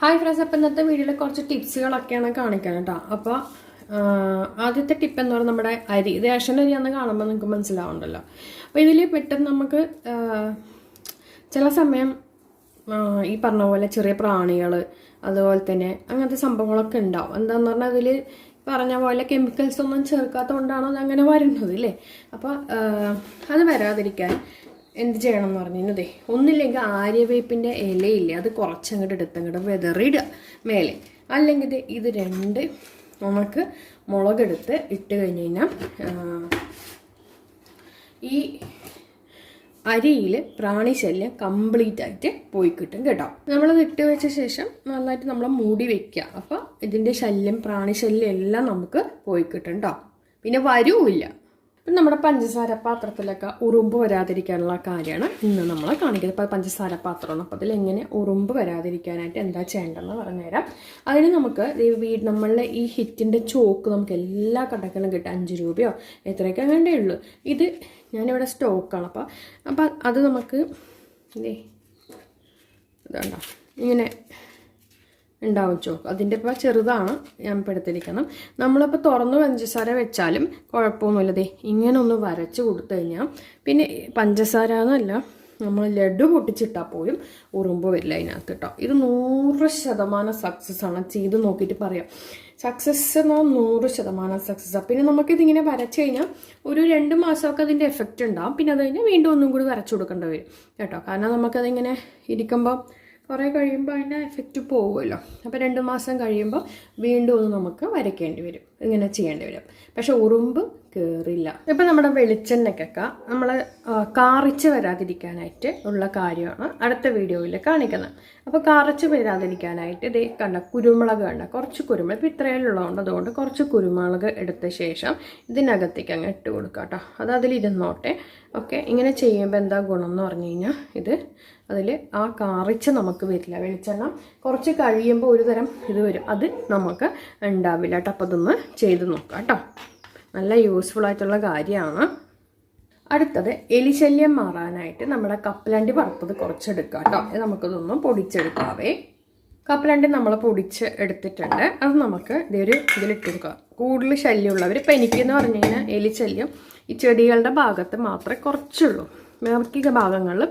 Hi friends അപ്പം ഇന്നത്തെ വീഡിയോയിൽ കുറച്ച് ടിപ്സുകളൊക്കെയാണ് കാണിക്കാൻ കേട്ടോ. അപ്പോൾ ആദ്യത്തെ ടിപ്പ് എന്ന് പറഞ്ഞാൽ നമ്മുടെ അരി. ഇത് റേഷൻ അരിയാണെന്ന് കാണുമ്പോൾ നിങ്ങൾക്ക് മനസ്സിലാവുണ്ടല്ലോ. അപ്പോൾ ഇതിൽ പെട്ടെന്ന് നമുക്ക് ചില സമയം ഈ പറഞ്ഞ പോലെ ചെറിയ പ്രാണികൾ അതുപോലെ തന്നെ അങ്ങനത്തെ സംഭവങ്ങളൊക്കെ ഉണ്ടാവും. എന്താന്ന് പറഞ്ഞാൽ അതിൽ പറഞ്ഞ പോലെ കെമിക്കൽസ് ഒന്നും ചേർക്കാത്തതുകൊണ്ടാണ് അത് അങ്ങനെ വരുന്നത് അല്ലേ അപ്പോൾ അത് വരാതിരിക്കാൻ എന്ത് ചെയ്യണം എന്ന് പറഞ്ഞിരുന്നതേ ഒന്നില്ലെങ്കിൽ ആര്യവേപ്പിന്റെ ഇലയില്ലേ അത് കുറച്ചങ്ങോട്ട് എടുത്തങ്ങോട്ട് വെതറിയിടുക മേലെ. അല്ലെങ്കിൽ ഇത് രണ്ട് നമുക്ക് മുളകെടുത്ത് ഇട്ട് കഴിഞ്ഞ് കഴിഞ്ഞാൽ ഈ അരിയിൽ പ്രാണിശല്യം കംപ്ലീറ്റ് ആയിട്ട് പോയി കിട്ടും കേട്ടോ. നമ്മളത് ഇട്ട് വെച്ച ശേഷം നന്നായിട്ട് നമ്മൾ മൂടി വെക്കുക. അപ്പോൾ ഇതിന്റെ ശല്യം പ്രാണിശല്യം എല്ലാം നമുക്ക് പോയി കിട്ടും കേട്ടോ. പിന്നെ വരൂല്ല. നമ്മുടെ പഞ്ചസാര പാത്രത്തിലൊക്കെ ഉറുമ്പ് വരാതിരിക്കാനുള്ള കാര്യമാണ് ഇന്ന് നമ്മൾ കാണിക്കുന്നത്. ഇപ്പോൾ പഞ്ചസാര പാത്രമാണ് അപ്പോൾ അതിൽ എങ്ങനെ ഉറുമ്പ് വരാതിരിക്കാനായിട്ട് എന്താ ചെയ്യേണ്ടതെന്ന് പറഞ്ഞുതരാം. അതിന് നമുക്ക് വീട് നമ്മളുടെ ഈ ഹിറ്റിന്റെ ചോക്ക് നമുക്ക് എല്ലാ കടകളിലും കിട്ടും. അഞ്ച് രൂപയോ എത്രയൊക്കെ വേണ്ടേ ഉള്ളൂ. ഇത് ഞാനിവിടെ സ്റ്റോക്കാണ്. അപ്പോൾ അപ്പോൾ അത് നമുക്ക് ഇതേ ഇതുണ്ടോ. ഇങ്ങനെ ഉണ്ടാവും ചോക്ക്. അതിന്റെ ഇപ്പോൾ ചെറുതാണ് ഞാൻ ഇപ്പോൾ എടുത്തിരിക്കണം നമ്മളിപ്പോൾ തുറന്ന് പഞ്ചസാര വെച്ചാലും കുഴപ്പമൊന്നുമില്ലതേ ഇങ്ങനെ ഒന്ന് വരച്ച് കൊടുത്തു കഴിഞ്ഞാൽ പിന്നെ പഞ്ചസാര എന്നല്ല നമ്മൾ ലഡു പൊട്ടിച്ചിട്ടാൽ പോലും ഉറുമ്പ് വരില്ല അതിനകത്ത് കേട്ടോ. ഇത് നൂറ് ശതമാനം സക്സസ് ആണ്. ചെയ്ത് നോക്കിയിട്ട് പറയാം. സക്സസ് എന്നാൽ നൂറ് ശതമാനം സക്സസ് പിന്നെ നമുക്കിതിങ്ങനെ വരച്ച് കഴിഞ്ഞാൽ ഒരു രണ്ട് മാസമൊക്കെ അതിന്റെ എഫക്റ്റ് ഉണ്ടാവും. പിന്നെ അത് കഴിഞ്ഞാൽ വീണ്ടും ഒന്നും കൂടി വരച്ചു കൊടുക്കേണ്ടി വരും കേട്ടോ. കാരണം നമുക്കതിങ്ങനെ ഇരിക്കുമ്പോൾ കുറേ കഴിയുമ്പോൾ അതിന്റെ എഫക്റ്റ് പോകുമല്ലോ അപ്പോൾ രണ്ട് മാസം കഴിയുമ്പോൾ വീണ്ടും ഒന്ന് നമുക്ക് വരയ്ക്കേണ്ടി വരും. ഇങ്ങനെ ചെയ്യേണ്ടി വരും. പക്ഷെ ഉറുമ്പ് കയറില്ല ഇപ്പം നമ്മുടെ വെളിച്ചെണ്ണയ്ക്കൊക്കെ നമ്മൾ കാറിച്ച് വരാതിരിക്കാനായിട്ട് ഉള്ള കാര്യമാണ് അടുത്ത വീഡിയോയിൽ കാണിക്കുന്നത്. അപ്പോൾ കാറിച്ച് വരാതിരിക്കാനായിട്ട് ഇതേ കണ്ട കുരുമുളക് കണ്ട കുറച്ച് കുരുമുളക് ഇപ്പോൾ ഇത്രയുള്ളതുകൊണ്ട് അതുകൊണ്ട് കുറച്ച് കുരുമുളക് എടുത്ത ശേഷം ഇതിനകത്തേക്ക് അങ്ങ് ഇട്ട് കൊടുക്കുക കേട്ടോ. അത് അതിലിരുന്നോട്ടെ. ഓക്കെ ഇങ്ങനെ ചെയ്യുമ്പോൾ എന്താ ഗുണം എന്ന് പറഞ്ഞു കഴിഞ്ഞാൽ ഇത് അതിൽ ആ കാറിച്ച് നമുക്ക് വരില്ല. വെളിച്ചെണ്ണ കുറച്ച് കഴിയുമ്പോൾ ഒരു തരം ഇത് വരും. അത് നമുക്ക് ഉണ്ടാവില്ല കേട്ടോ. അപ്പോൾ അതൊന്ന് ചെയ്ത് നോക്കാം കേട്ടോ. നല്ല യൂസ്ഫുൾ ആയിട്ടുള്ള കാര്യമാണ്. അടുത്തത് എലിശല്യം മാറാനായിട്ട് നമ്മുടെ കപ്പലണ്ടി വറുത്തത് കുറച്ചെടുക്കാം കേട്ടോ. നമുക്കിതൊന്ന് പൊടിച്ചെടുക്കാവേ. കപ്പലണ്ടി നമ്മൾ പൊടിച്ച് എടുത്തിട്ടുണ്ട്. അത് നമുക്ക് ഇതൊരു ഇതിലിട്ട് കൊടുക്കുക കൂടുതൽ ശല്യമുള്ളവർ ഇപ്പം എനിക്കെന്ന് പറഞ്ഞു കഴിഞ്ഞാൽ എലിശല്യം ഈ ചെടികളുടെ ഭാഗത്ത് മാത്രമേ കുറച്ചുള്ളൂ. ബാക്കി ഭാഗങ്ങളിൽ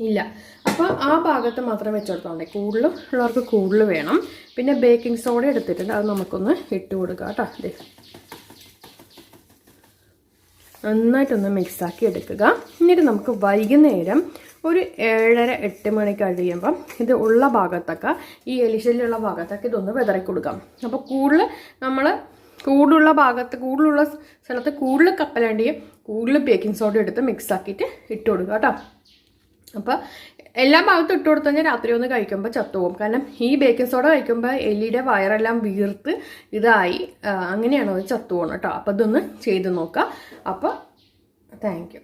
ഇല്ല. അപ്പോൾ ആ ഭാഗത്ത് മാത്രം വെച്ചെടുത്താൽ മതി. കൂടുതൽ ഉള്ളവർക്ക് കൂടുതൽ വേണം. പിന്നെ ബേക്കിംഗ് സോഡ എടുത്തിട്ടുണ്ട്. അത് നമുക്കൊന്ന് ഇട്ട് കൊടുക്കുക കേട്ടോ. അതെ നന്നായിട്ടൊന്ന് മിക്സാക്കി എടുക്കുക. എന്നിട്ട് നമുക്ക് വൈകുന്നേരം ഒരു ഏഴര എട്ട് മണി കഴിയുമ്പം ഇത് ഉള്ള ഭാഗത്തൊക്കെ ഈ എലിശല്യുള്ള ഭാഗത്തൊക്കെ ഇതൊന്ന് വിതറി കൊടുക്കാം. അപ്പോൾ കൂടുതൽ നമ്മൾ കൂടുള്ള ഭാഗത്ത് കൂടുതലുള്ള സ്ഥലത്ത് കൂടുതൽ കപ്പലണ്ടിയും കൂടുതൽ ബേക്കിംഗ് സോഡ എടുത്ത് മിക്സാക്കിയിട്ട് ഇട്ട് കൊടുക്കുക കേട്ടോ. അപ്പോൾ എല്ലാ ഭാഗത്തും ഇട്ട് കൊടുത്തു കഴിഞ്ഞാൽ രാത്രി ഒന്ന് കഴിക്കുമ്പോൾ ചത്തുപോകും. കാരണം ഈ ബേക്കിംഗ് സോഡ കഴിക്കുമ്പോൾ എലിയുടെ വയറെല്ലാം വീർത്ത് ഇതായി. അങ്ങനെയാണോ അത് ചത്തുപോകണം കേട്ടോ അപ്പോൾ ഇതൊന്ന് ചെയ്ത് നോക്കാം. അപ്പോൾ താങ്ക്